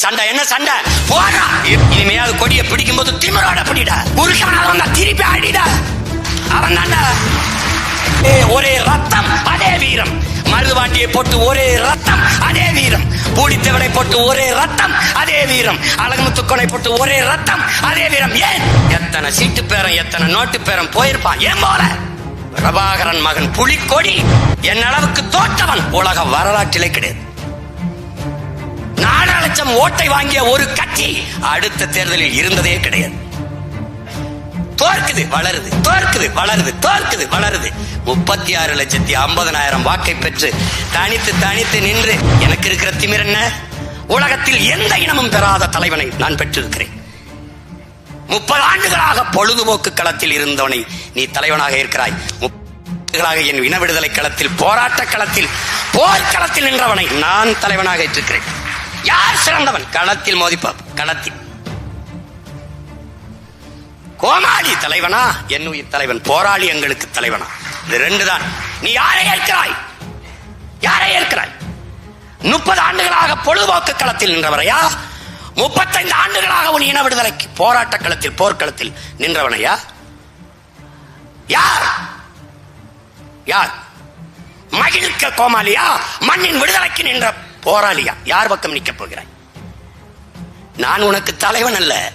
சண்டை என்ன சண்டை? போடா. இனிமையாவது கொடியை பிடிக்கும் போது திமிரோட பிடிடா. குறுக்கவனால திருப்பி ஆடிடா அவன் தாண்டா. ஏ, ஒரே ரத்தம் அதே வீரம். மருதுவாண்டியை போட்டு ஒரே ரத்தம் அதே வீரம். பூடித்தவளை போட்டு ஒரே ரத்தம் அதே வீரம். அழகுமுத்துக்கோனை போட்டு ஒரே ரத்தம் அதே வீரம். ஏன்? எத்தனை சீட்டு பேரம் எத்தனை நோட்டு பேரம் போயிருப்பான்? ஏன் போல? பிரபாகரன் மகன் புலிக்கொடி. என் அளவுக்கு தோற்றவன். உலக வரலாற்றிலே கிடையாது. லட்சம் ஓட்டை வாங்கிய ஒரு கட்சி அடுத்த தேர்தலில் இருந்ததே கிடையாது. தோற்குது வளருது தோற்குது வளருது தோற்குது வளருது. முப்பத்தி ஆறு லட்சத்தி ஐம்பதனாயிரம் வாக்கை பெற்று தனித்து தனித்து நின்று எனக்கு இருக்கிற திமிர் என்ன? உலகத்தில் எந்த இனமும் பெறாத தலைவனை நான் பெற்றிருக்கிறேன். முப்பது ஆண்டுகளாக பொழுதுபோக்கு களத்தில் இருந்தவனை நீ தலைவனாக இருக்கிறாய். முப்பதுகளாக என் இன விடுதலை களத்தில் போராட்ட களத்தில் போர்க்களத்தில் நின்றவனை நான் தலைவனாக ஏற்றிருக்கிறேன். யார் சிறந்தவன்? களத்தில் மோதிப்பா களத்தில். கோமாளி தலைவனா? என் உயிர் தலைவன். போராளி எங்களுக்கு தலைவனா? இது ரெண்டு தான் நீ யாரை ஏற்கிறாய்? யாரை ஏற்கிறாய்? முப்பது ஆண்டுகளாக பொழுதுபோக்கு களத்தில் நின்றவரையா முப்பத்தைந்து ஆண்டுகளாக உன் இன விடுதலைக்கு போராட்ட களத்தில் போர்க்களத்தில் நின்றவனையா? யார்? யார்? மகிழ்க்க கோமாளியா? மண்ணின் விடுதலைக்கு நின்ற போராளியா? யார் பக்கம் நிற்கப் போகிறாய்? நான் உனக்கு தலைவன் அல்ல.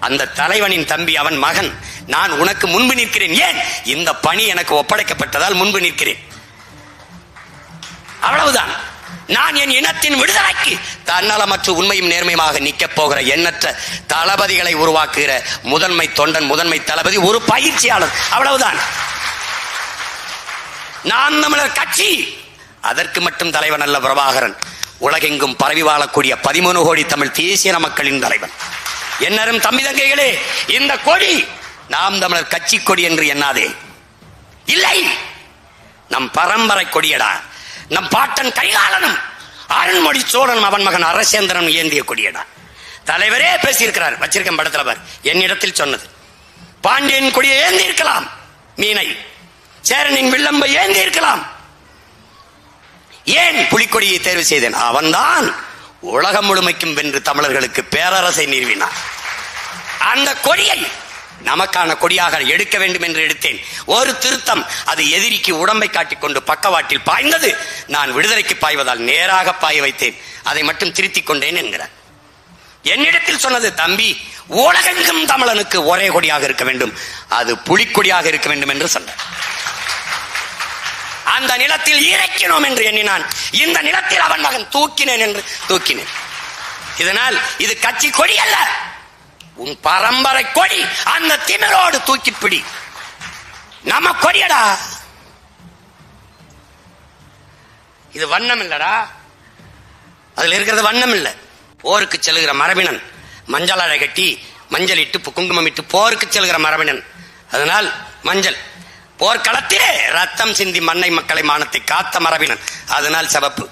அந்த தலைவனின் தம்பி அவன் மகன். நான் உனக்கு முன்பு நிற்கிறேன். ஏன்? இந்த பணி எனக்கு ஒப்படைக்கப்பட்டதால் முன்பு நிற்கிறேன். அவ்வளவுதான். நான் என் இனத்தின் விடுதலைக்கு தன்னலமற்ற உண்மையும் நேர்மையுமாக நிற்கப் போகிற எண்ணற்ற தளபதிகளை உருவாக்குகிற முதன்மை தொண்டன் முதன்மை தளபதி ஒரு பயிற்சியாளர். அவ்வளவுதான். நாம் தமிழர் கட்சி. அதற்கு மட்டும் தலைவன் அல்ல பிரபாகரன். உலகெங்கும் பரவி வாழக்கூடிய பதிமூணு கோடி தமிழ் தேசிய மக்களின் தலைவன். என்னரும் தம்பி தங்கைகளே இந்த கொடி நாம் தமிழர் கட்சி கொடி என்று எண்ணாதே. இல்லை! நம் பரம்பரை கொடியடா. நம் பாட்டன் கைகாலனும் அருண்மொழி சோழன் அவன் மகன் அரசேந்திரன் ஏந்திய கொடியடா. தலைவரே பேசியிருக்கிறார். வச்சிருக்கேன் படத்துல பார். என்னிடத்தில் சொன்னது. பாண்டியன் கொடியை ஏந்தி இருக்கலாம் மீனை. சேரனின் வில்லம்பை ஏந்தி இருக்கலாம் ஏன் புலிக்கொடியை தேர்வு செய்தேன்? அவன்தான் உலகம் முழுமைக்கும் வென்று தமிழர்களுக்கு பேரரசை நிறுவினான். அந்த கொடியை நமக்கான கொடியாக எடுக்க வேண்டும் என்று எடுத்தேன். ஒரு திருத்தம் அது எதிரிக்கு உடம்பை காட்டிக்கொண்டு பக்கவாட்டில் பாய்ந்தது. நான் விடுதலைக்கு பாய்வதால் நேராக பாய வைத்தேன். அதை மட்டும் திருத்திக் கொண்டேன் என்கிறார். என்னிடத்தில் சொன்னது தம்பி உலகெங்கும் தமிழனுக்கு ஒரே கொடியாக இருக்க வேண்டும். அது புலிக்கொடியாக இருக்க வேண்டும் என்று சொன்னார். அந்த நிலத்தில் இறைக்கணும் என்று எண்ணினான். இந்த நிலத்தில் அவன் மகன் தூக்கினேன் என்று தூக்கினேன். இதனால் இது கட்சி கொடி அல்ல. உன் பரம்பரை கொடி அந்த திமிரோடு தூக்கி பிடி. நம்ம கொடியடா. இது வண்ணம் இல்லடா. அதுல இருக்கிறது வண்ணம் இல்ல. போருக்கு செல்கிற மரபினன் மஞ்சள் அழை கட்டி மஞ்சள் இட்டு குங்குமம் இட்டு போருக்கு செல்கிற மரபினன். அதனால் மஞ்சள். போர்க்களத்திலே ரத்தம் சிந்தி மண்ணை மக்களை மானத்தை காத்த மரபினன். அதனால் சிவப்பு.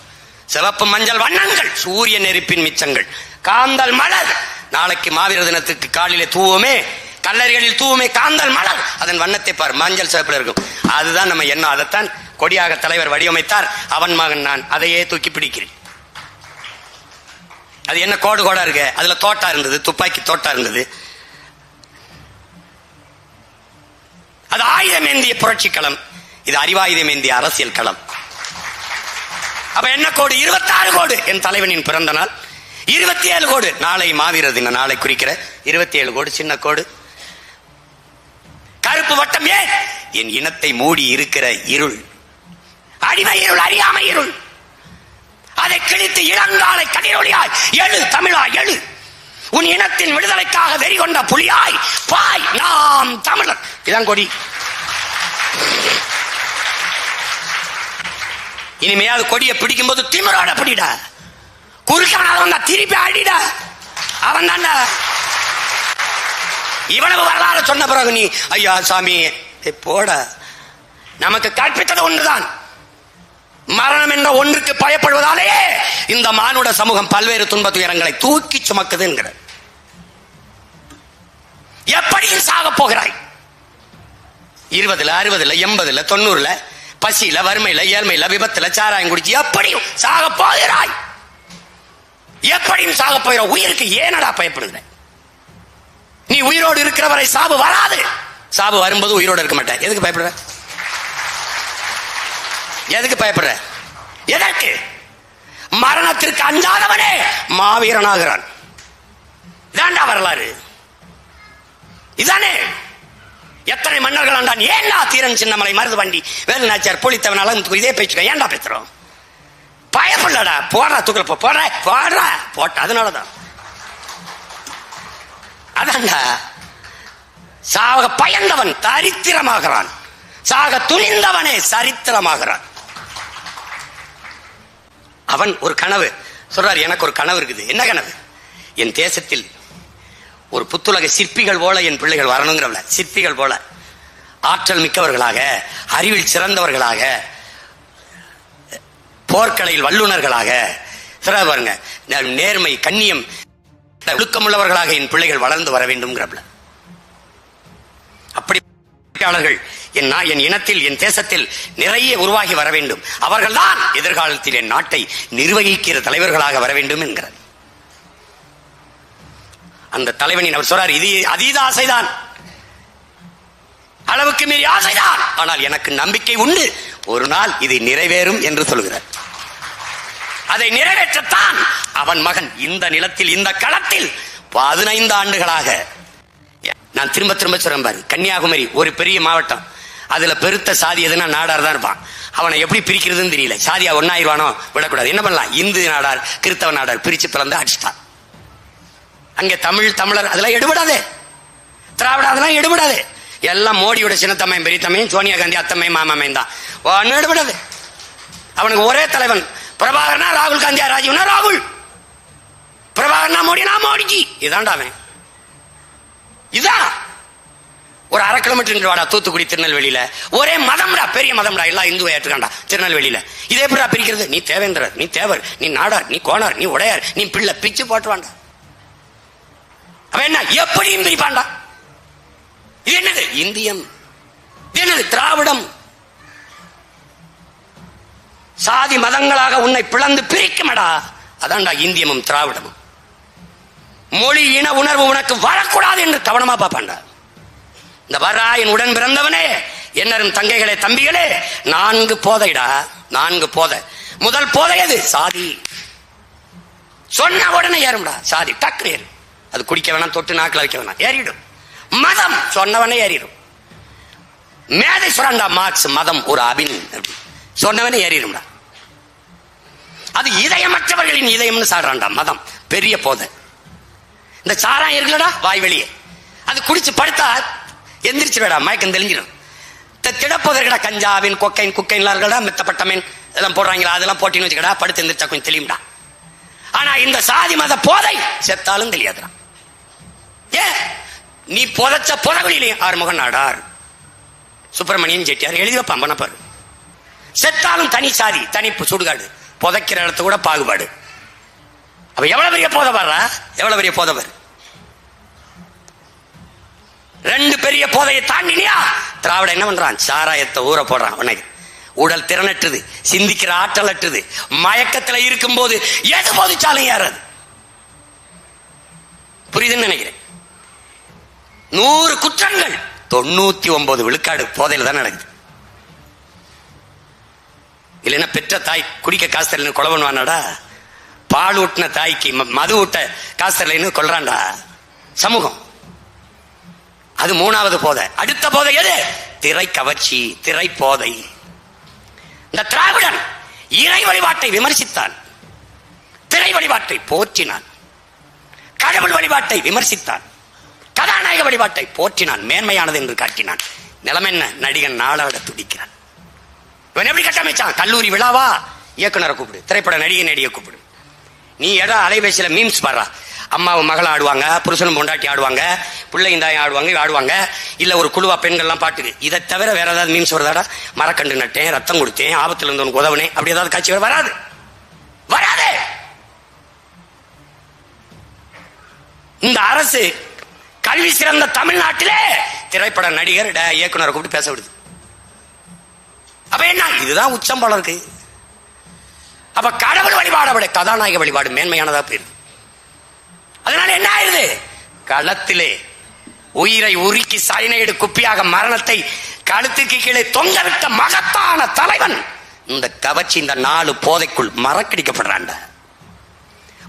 சிவப்பு மஞ்சள் வண்ணங்கள் சூரிய நெருப்பின் மிச்சங்கள். காந்தல் மலர். நாளைக்கு மாவீர தினத்துக்கு காலிலே தூவமே கல்லறைகளில் தூவமே காந்தல் மலர். அதன் வண்ணத்தை பார் மஞ்சள் சிவப்பில் இருக்கும். அதுதான் நம்ம எண்ணம். அதைத்தான் கொடியாக தலைவர் வடிவமைத்தார். அவன் மகன் நான். அதையே தூக்கி பிடிக்கிறேன். அது என்ன கோடு கோடா இருக்கு? அதுல தோட்டா இருந்தது துப்பாக்கி தோட்டா இருந்தது. அது ஆயுதம் ஏந்திய புரட்சி களம். இது அறிவாயுதம் ஏந்திய அரசியல் களம். அப்ப என்ன கோடு? இருபத்தாறு கோடு. என் தலைவனின் பிறந்த நாள். இருபத்தி ஏழு கோடு. நாளை மாவீர தின நாளை குறிக்கிற இருபத்தி ஏழு கோடு சின்ன கோடு. கருப்பு வட்டம் ஏன்? என் இனத்தை மூடி இருக்கிற இருள். அடிமை இருள் அறியாமை இருள். அதை கிழித்து இளங்காலை கதிரொலியாய் எழு தமிழா எழு. உன் இனத்தின் விடுதலைக்காக வெறி கொண்ட புலியாய் பாய் நாம் தமிழர். இதான் கொடி. இனிமையாவது கொடியை பிடிக்கும் போது திமிரோட பிடிட. குறுக்கவனால வந்தா திருப்பி அடிட. அவன் தாண்டா இவ்வளவு வரலாறு சொன்ன பிறகு நீ ஐயா சாமி போட. நமக்கு கற்பித்தது ஒன்றுதான் மரணம் என்ற ஒன்றுக்கு பயப்படுவதாலே இந்த மானுட சமூகம் பல்வேறு துன்ப துயரங்களை தூக்கி சுமக்குது என்கிற எப்படியும் சாக போகிறாய்? இருபதுல அறுபதுல எண்பதுல தொண்ணூறுல பசியில வறுமையில ஏழ்மையில விபத்துல சாராயம் குடிச்சு எப்படியும் சாக போகிறாய்? எப்படியும் சாக போகிற உயிருக்கு ஏனடா பயப்படுகிற? நீ உயிரோடு இருக்கிற வரை சாவு வராது. சாவு வரும்போது உயிரோடு இருக்க மாட்டேன். எதுக்கு பயப்படுற? எதுக்கு பயப்படுற? எதற்கு? மரணத்திற்கு அஞ்சாதவனே மாவீரனாகிறான். இதாண்டா வரலாறு. இதானே. எத்தனை மன்னர்கள் ஆண்டான்? ஏன்டா தீரன் சின்னமலை மருது வண்டி வேலு நாச்சியார் புலித்தவன் அளவுக்கு இதே பேச்சுக்க ஏன்டா பேசுறோம்? பயப்படலடா. போடுற தூக்கல போடுற போடுற. போட்ட அதனாலதான். அதான்டா. சாக பயந்தவன் தரித்திரமாகிறான். சாக துணிந்தவனே சரித்திரமாகிறான். அவன் ஒரு கனவு. சொல்றார் எனக்கு ஒரு கனவு இருக்குது. என்ன கனவு? என் தேசத்தில் ஒரு புத்துலக சிற்பிகள் போல என் பிள்ளைகள் வரணுங்கிறவள. சிற்பிகள் போல. ஆற்றல் மிக்கவர்களாக அறிவில் சிறந்தவர்களாக போர்க்கலையில் வல்லுநர்களாக. சிற பாருங்க நேர்மை கண்ணியம் ஒழுக்கமுள்ளவர்களாக என் பிள்ளைகள் வளர்ந்து வர வேண்டும்ங்கிறவள. அப்படி ஆட்சியாளர்கள் என் என் இனத்தில் என் தேசத்தில் நிறைய உருவாகி வர வேண்டும். அவர்கள்தான் எதிர்காலத்தில் என் நாட்டை நிர்வகிக்கிற தலைவர்களாக வர வேண்டும் என்கிறார். அந்த தலைவனின் அவர் சொல்றார் இது அதீத ஆசைதான். அளவுக்கு மீறி ஆசைதான். ஆனால் எனக்கு நம்பிக்கை உண்டு. ஒரு நாள் இது நிறைவேறும் என்று சொல்கிறார். அதை நிறைவேற்றத்தான் அவன் மகன். இந்த நிலத்தில் இந்த களத்தில் பதினைந்து ஆண்டுகளாக நான் திரும்ப திரும்ப சொல்றேன் பாரு. கன்னியாகுமரி ஒரு பெரிய மாவட்டம். அதுல பெருத்த சாதி எதுனா நாடார் தான் இருப்பான். அவனை எப்படி பிரிக்கிறதுன்னு தெரியல. சாதியா ஒன்னாயிருவானோ விடக்கூடாது. என்ன பண்ணலாம்? இந்து நாடார் கிறிஸ்தவ நாடார் பிரிச்சு பிறந்து அடிச்சிட்டான். அங்கே தமிழ் தமிழர் அதெல்லாம் எடுபடாதே. திராவிட அதெல்லாம் எடுபடாது. எல்லாம் மோடியோட சின்னத்தம்மையும் பெரியத்தம்மையும் சோனியா காந்தி அத்தம்மையும் மாமாமையும் தான். ஒன்னும் எடுபடாது. அவனுக்கு ஒரே தலைவன். பிரபாகரனா ராகுல் காந்தியா ராஜீவ்னா ராகுல். பிரபாகரனா மோடினா மோடிஜி. இதான்டா அவன். இதான் ஒரு அரை கிலோமீட்டர் வாடா தூத்துக்குடி திருநெல்வேலியில. ஒரே மதம்டா பெரிய மதம்டா எல்லாம் இந்துவை ஏற்றுக்காண்டா திருநெல்வேலியில. இதே எப்படிடா பிரிக்கிறது? நீ தேவேந்திரர் நீ தேவர் நீ நாடார் நீ கோணார் நீ உடையார் நீ பிள்ளை பிச்சு போட்டுவாண்டா அவன் என்ன? எப்படியும் பிரிப்பாண்டா இது என்னது? இந்தியம். இது என்னது? திராவிடம். சாதி மதங்களாக உன்னை பிளந்து பிரிக்குமடா. அதான்டா இந்தியமும் திராவிடமும். மொழி இன உணர்வு உனக்கு வரக்கூடாது என்று கவனமா பார்ப்பான்டா. இந்த வரா என் உடன் பிறந்தவனே என்னரும் தங்கைகளே தம்பிகளே நான்கு போதைடா நான்கு போதை. முதல் போதை அது சாதி. சொன்ன உடனே ஏறும்டா சாதி. டக்குனு ஏறும் அது குடிக்க வேணாம் தொட்டு நாக்கில் வைக்க வேணாம் ஏறிடும். மதம் சொன்னவனே ஏறிடும். மேதை சுரண்டா மார்க்ஸ் மதம் ஒரு அபின் சொன்னவனே ஏறிடும்டா. அது இதயமற்றவர்களின் இதயம்னு சாடுறான்டா மதம். பெரிய போதை. இந்த சாராயம் இருக்குல்லடா வாய் வெளியே. அது குடிச்சு படுத்தா எந்திரிச்சிடா மயக்கம் தெளிஞ்சிடும். திடப்போதற்கடா கஞ்சாவின் கொக்கைன் குக்கைன்லாம் இருக்கடா மெத்தப்பட்டமீன் இதெல்லாம் போடுறாங்களா அதெல்லாம் போட்டின்னு வச்சுக்கடா படுத்து எந்திரிச்சா கொஞ்சம் தெளியும்டா ஆனா இந்த சாதி மத போதை செத்தாலும் தெரியாதுடா ஏ நீ புதைச்ச புதகுலிலே ஆறுமுகன் நாடார். சுப்பிரமணியன் செட்டியார் எழுதி வைப்பான் பண்ணப்பாரு செத்தாலும் தனி சாதி தனி சுடுகாடு புதைக்கிற இடத்து கூட பாகுபாடு. அப்ப எவ்வளவு பெரிய போதை வர்றா எவ்வளவு பெரிய போதை வரு ரெண்டு பெரிய போதையை தாண்டினியா? திராவிட என்ன பண்றான்? சாராயத்தை ஊற போடுறான் உனக்கு உடல் திறனற்றுது சிந்திக்கிற ஆற்றல் அற்றுது மயக்கத்துல இருக்கும்போது எது போதிச்சாலும் ஏறது. புரியுதுன்னு நினைக்கிறேன். நூறு குற்றங்கள் தொண்ணூத்தி ஒன்பது விழுக்காடு போதையில் தான் நடக்குது. இல்லைன்னா பெற்ற தாய் குடிக்க காசு தரலன்னு கொலை பண்ணுவானாடா? பால் ஊட்டின தாய்க்கு ம- மது ஊட்ட காசு தரலைன்னு கொள்றான்டா சமூகம். அது மூணாவது போதை. அடுத்த போதை எது? திரை கவர்ச்சி திரை போதை இந்த திராவிடன் இறை வழிபாட்டை விமர்சித்தான். திரை வழிபாட்டை போற்றினான். கடவுள் வழிபாட்டை விமர்சித்தான். கதாநாயக வழிபாட்டை போற்றினான். மேன்மையானது என்று காட்டினான். நிலம் என்ன? நடிகன் நாளாட துடிக்கிறான். இவன் எப்படி கட்டமைச்சான்? கல்லூரி விழாவா? இயக்குனரை கூப்பிடு. திரைப்பட நடிகை நடிகை கூப்பிடு. நீ ஏதோ அலைபேசியில மீம்ஸ் பாடுறா? அம்மாவும் மகள் ஆடுவாங்க புருஷனும் பொண்டாட்டி ஆடுவாங்க பிள்ளையும் தாயும் ஆடுவாங்க ஆடுவாங்க. இல்லை ஒரு குழுவா பெண்கள்லாம் பாட்டுக்கு. இதை தவிர வேற ஏதாவது மீன்ஸ் வருதாடா? மரக்கண்டு நட்டேன் ரத்தம் கொடுத்தேன் ஆபத்துல இருந்தவனுக்கு உதவுனேன். அப்படி ஏதாவது காட்சி வராது. வராது. இந்த அரசு கல்வி சிறந்த தமிழ்நாட்டிலே திரைப்பட நடிகர் ட- இயக்குனரை கூப்பிட்டு பேச விடுது. அப்ப என்ன? இதுதான் உச்சம் போல இருக்கு. அப்ப கடவுள் வழிபாடு கதாநாயக வழிபாடு மேன்மையானதா போயிருது அதனால என்ன ஆயிருது? களத்திலே உயிரை உருக்கி சைனைடு குப்பியாக மரணத்தை கழுத்துக்கு கீழே தொங்கவிட்ட மகத்தான தலைவன் இந்த கவச்சி இந்த நாலு போதைக்குள் மறக்கடிக்கப்படுறாண்ட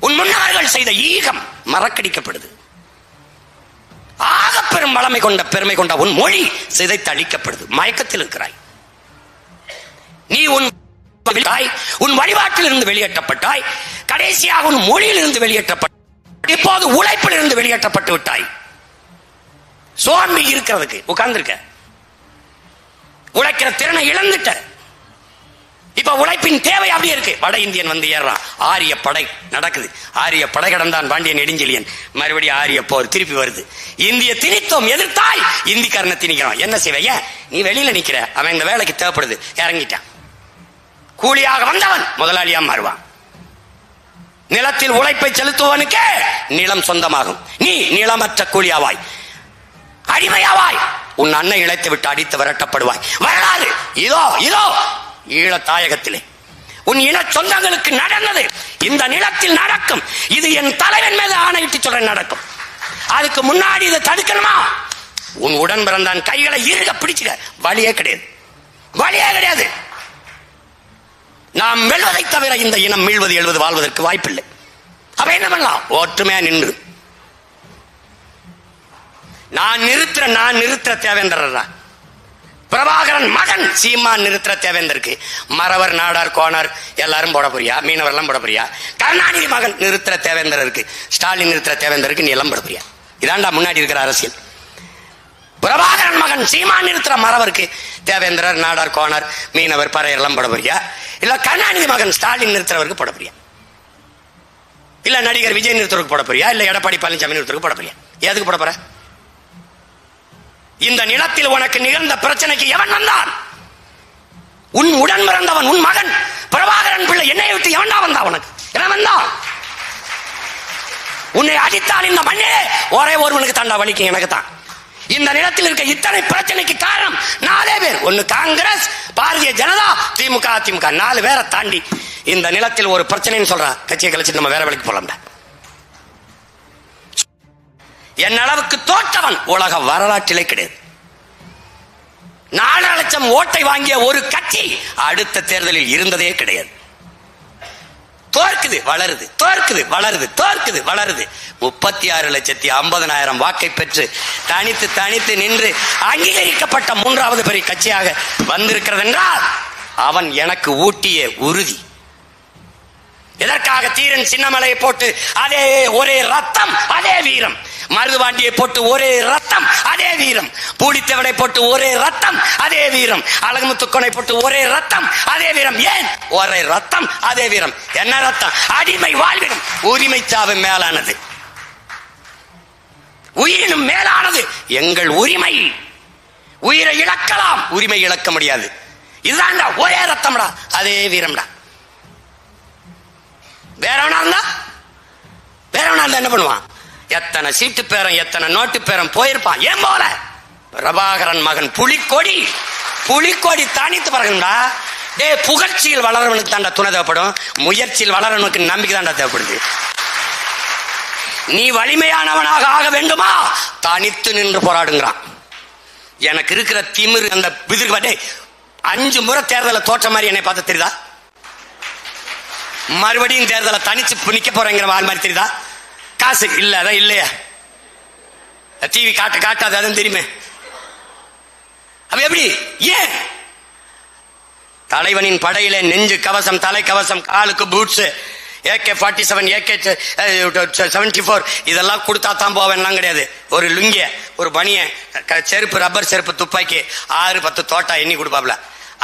உன் முன்னார்கள் செய்த ஈகம் மறக்கடிக்கப்படுது. ஆக பெரும் வளமை கொண்ட பெருமை கொண்ட உன் மொழி சிதைத்தளிக்கப்படுது மயக்கத்தில் இருக்கிறாய். நீ உன் உன் வழிபாட்டில் இருந்து வெளியேற்றப்பட்டாய். கடைசியாக உன் மொழியில் இருந்து வெளியேற்றப்பட்ட இப்போது உழைப்பில் இருந்து வெளியேற்றப்பட்டு விட்டாய்? சோர்வு இருக்கிறதுக்கு உட்கார்ந்துருக்க. உழைக்கிற திறனை இழந்துட்ட. இப்ப உழைப்பின் தேவை அப்படியே இருக்கு. வட இந்தியன் வந்து ஏறான் ஆரிய படை நடக்குது. ஆரிய படை கடந்தான் பாண்டியன் நெடுஞ்செழியன். மறுபடியும் ஆரிய போர் திருப்பி வருது. இந்திய திணித்தோம் எதிர்த்தாய். இந்திக்காரனை திணிக்கிறான் என்ன செய்வைய நீ வெளியில நிக்கிற. அவன் இந்த வேலைக்கு தேவைப்படுது. இறங்கிட்டான். கூலியாக வந்தவன் முதலாளியா மாறுவான். நிலத்தில் உழைப்பை செலுத்துவனுக்கு நிலம் சொந்தமாகும். நீ நிலமற்ற கூலியாவாய். அடிமையாவாய். உன் அன்னை இழைத்து விட்டு அடித்து விரட்டப்படுவாய். வரலாறு. இதோ இதோ ஈழ தாயகத்திலே. உன் இன சொந்தங்களுக்கு நடந்தது. இந்த நிலத்தில் நடக்கும். இது என் தலைவன் மீது ஆணையிட்டு சொல்ற நடக்கும். அதுக்கு முன்னாடி இதை தடுக்கணுமா? உன் உடன் பிறந்தான் கைகளை இருக பிடிச்சுக்க. வழியே கிடையாது. வழியே கிடையாது. நாம் வெல்வதை தவிர இந்த இனம் மீள்வது எழுவது வாழ்வதற்கு வாய்ப்பில்லை. அப்ப என்ன பண்ணலாம்? ஒற்றுமையா நின்று. நான் நிறுத்துற நான் நிறுத்துற தேவேந்திரா பிரபாகரன் மகன் சீமான் நிறுத்துற தேவேந்தருக்கு மறவர் நாடார் கோணர் எல்லாரும் போட போறியா? மீனவர் எல்லாம் போட போறியா? கருணாநிதி மகன் நிறுத்துற தேவேந்தருக்கு ஸ்டாலின் நிறுத்துற தேவேந்தருக்கு நீ எல்லாம் போட போறியா? இதாண்டா முன்னாடி இருக்கிற அரசியல். பிரபாகரன் மகன் சீமான் நிறுத்துற மறவருக்கு தேவேந்திரர் நாடார் கோனார் மீனவர் பறையெல்லாம் எல்லாம் இல்ல கருணாநிதி மகன் ஸ்டாலின் நிறுத்துறவருக்கு போட இல்ல நடிகர் விஜய் நிறுத்துறதுக்கு போட போறியா? இல்ல எடப்பாடி பழனிசாமி நிறுத்துறதுக்கு போட எதுக்கு போட இந்த நிலத்தில் உனக்கு நிகழ்ந்த பிரச்சனைக்கு எவன் வந்தான்? உன் உடன் பிறந்தவன் உன் மகன் பிரபாகரன் பிள்ளை என்னை விட்டு எவன்டா வந்தா உனக்கு? என்ன வந்தான் உன்னை அடித்தால் இந்த மண்ணே ஒரே ஒருவனுக்கு தாண்டா வலிக்கும் எனக்கு தான் இந்த நிலத்தில் இருக்க இத்தனை பிரச்சனைக்கு காரணம் நாலே பேர். ஒன்னு காங்கிரஸ் பாரதிய ஜனதா திமுக அதிமுக நாலு பேரை தாண்டி இந்த நிலத்தில் ஒரு பிரச்சனைன்னு சொல்றா. கட்சியை கழிச்சு நம்ம வேற வேலைக்கு போலாம்டா. என் அளவுக்கு தோற்றவன் உலக வரலாற்றிலே கிடையாது. நாலு லட்சம் ஓட்டை வாங்கிய ஒரு கட்சி அடுத்த தேர்தலில் இருந்ததே கிடையாது. தோற்குது வளருது தோற்குது வளருது தோற்குது வளருது. முப்பத்தி ஆறு லட்சத்தி ஐம்பதனாயிரம் வாக்கை பெற்று தனித்து தனித்து நின்று அங்கீகரிக்கப்பட்ட மூன்றாவது பெரிய கட்சியாக வந்திருக்கிறது என்றால் அவன் எனக்கு ஊட்டிய உறுதி. எதற்காக தீரன் சின்னமலையை போட்டு அதே ஒரே ரத்தம் அதே வீரம்? மருதுபாண்டியை போட்டு ஒரே ரத்தம் அதே வீரம். பூடித்தவனை போட்டு ஒரே ரத்தம் அதே வீரம். அழகுமுத்துக்கோனை போட்டு ஒரே ரத்தம் அதே வீரம். ஏன்? ஒரே ரத்தம் அதே வீரம். என்ன ரத்தம்? அடிமை வாழ்விடும். உரிமை சாவு மேலானது. உயிரினும் மேலானது. எங்கள் உரிமை. உயிரை இழக்கலாம். உரிமை இழக்க முடியாது. இதுதான்டா. ஒரே ரத்தம்டா. அதே வீரம்டா. வேறவனா இருந்தா? வேறவனா இருந்தா என்ன பண்ணுவான்? எத்தனை சீட்டு பேரம் எத்தனை நோட்டு பேரம் போயிருப்பான். ஏன் போல? பிரபாகரன் மகன் புலிக்கொடி. புலிக்கொடி தனித்து பறக்கணும்டா டே புகழ்ச்சியில் வளரவனுக்கு தாண்டா துணை தேவைப்படும். முயற்சியில் வளரவனுக்கு நம்பிக்கை தாண்டா தேவைப்படுது. நீ வலிமையானவனாக ஆக வேண்டுமா? தனித்து நின்று போராடுங்கிறான். எனக்கு இருக்கிற திமிரு அந்த பிதிர்வடே அஞ்சு முறை தேர்தலை தோற்ற மாதிரி என்னை பார்த்து தெரியுதா? மறுபடியும் தேர்தலை தனிச்சு நிக்க போறேங்கிற ஆள் மாதிரி தெரியுதா? காசு இல்ல அதான் இல்லையா டிவி காட்ட காட்டாது அதான் தெரியுமே. அப்ப எப்படி? ஏன்? தலைவனின் படையிலே நெஞ்சு கவசம் தலை கவசம் காலுக்கு boots AK forty seven AK seventy four இதெல்லாம் கொடுத்தா தான் போவேன்லாம் கிடையாது. ஒரு லுங்கிய ஒரு பனிய செருப்பு ரப்பர் செருப்பு துப்பாக்கி ஆறு பத்து தோட்டா எண்ணி கொடுப்பாப்ல.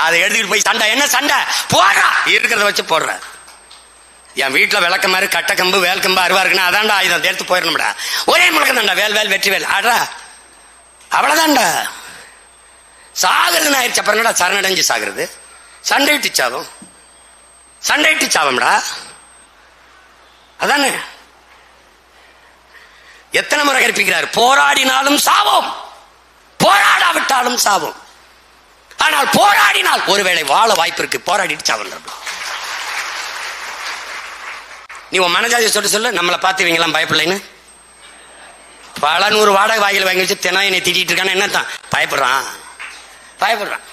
அதை எடுத்துக்கிட்டு போய் சண்டை. என்ன சண்டை? போடுறா இருக்கிறத வச்சு போடுற என் வீட்டுல விளக்க மாதிரி கட்டக்கம்பு வேல்கம்பு அருவா இருக்குன்னா அதான்டா இதை எடுத்து போயிடணும்டா. ஒரே முழக்கம் தான்டா வேல் வேல் வெற்றி வேல். ஆடா அவ்வளவுதான்டா. சாகுறதுன்னு ஆயிடுச்சு. அப்புறம் என்னடா சரணடைஞ்சு சாகுறது? சண்டையிட்டு சண்டை சண்டையிட்டு சாவம்டா. அதானே. எத்தனை முறை கற்பிக்கிறார்? போராடினாலும் சாவோம். போராடாவிட்டாலும் சாவோம். ஆனால் போராடினால் ஒருவேளை வாழ வாய்ப்பு இருக்கு. போராடிட்டு சாவம் நீ உன் மனஜாதியை சொல்லிட்டு சொல்லு நம்மளை பார்த்து இவங்கெல்லாம் பயப்படலைன்னு? பல நூறு வாடகை வாயில் வாங்கி வச்சு தினம் என்னை திட்டிட்டு இருக்கான்னு என்னத்தான்? பயப்படுறான். பயப்படுறான்.